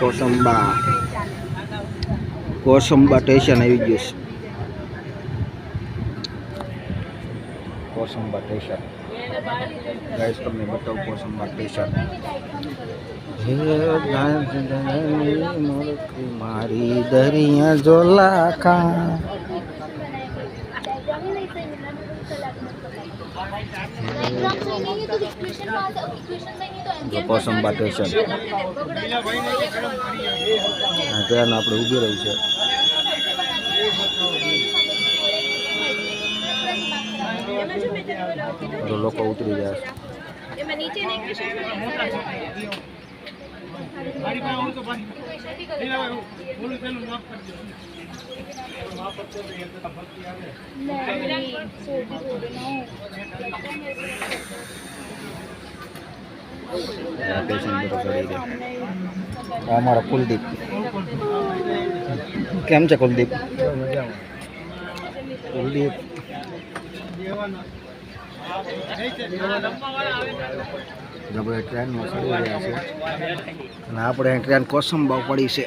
Kosamba. Kosamba station આવી ગયું છે. કોસંબા સ્ટેશન ગાઈસ તમને બતાવું કોસંબા સ્ટેશન મારી દરિયા જોલાકા જો કોસંબા છે ટ્રેન આપણે ઊભી રહી છે લોકો ઉતરી ગયા છે. અમારો કુલદીપ. કેમ છે કુલદીપ? કુલદીપ. આપણે ટ્રેનમાં ચડી રહ્યા છે. અને આપણે ટ્રેન કોસંબા પડી છે.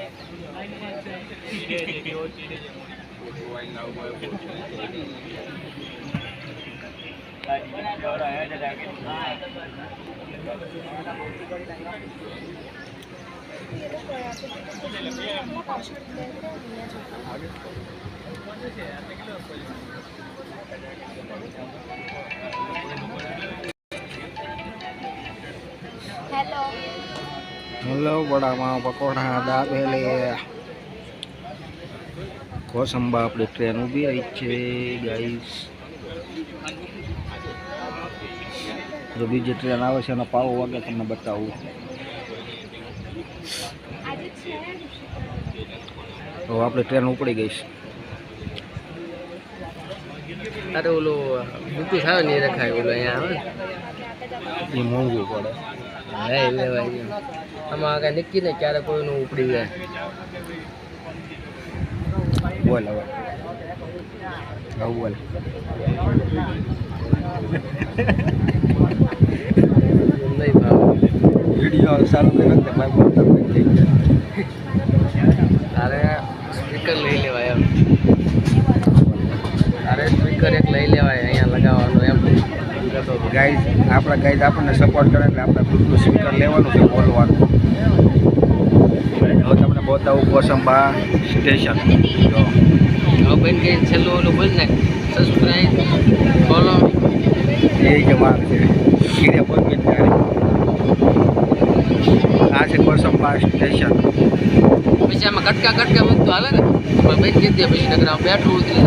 હેલો હલો, વડામાં પકોડા, દાબેલી. કોસંબા આપણી ટ્રેન ઊભી રહી છે ગાઈસ જો બીજી ટ્રેન આવે છે, એનો પાવો વાગે, તમને બતાવું. તો આપણી ટ્રેન ઉપડી ગઈ છે. અરે ઓલું બુકું સારો નહીં રખાય ઓલું અહીંયા આવે એ મોંઘું પડે. હા લઈ લેવાય આમાં આગળ નીકળી ને ક્યારે કોઈનું ઉપડી જાય. બોલ હવે. બોલ. નહીં ભાવ. વીડિયો ચાલુ કર્યો ભાઈ થઈ તારે સ્પીકર લઈ લેવાય એમ. તારે સ્પીકર એક લઈ લેવાય અહીંયા લગાવવાનું એમ. ગાઈડ આપણા ગાઈડ આપણને સપોર્ટ કરે એટલે આપણે બ્લૂટૂથ સ્પીકર લેવાનું છે બોલવાનું. હવે તમને બતાવું કોસંબા સ્ટેશન તો હવે બેન કે છેલ્લું ઓલું બોલ ને સબસ્ક્રાઈબ ફોલો એ જ વાત છે. કીડે બોલ આ છે કોસંબા સ્ટેશન પછી આમાં કટકા કટકા મૂકતો હાલે ને? બેન કીધી પછી નગરમાં બેઠું ઉતરી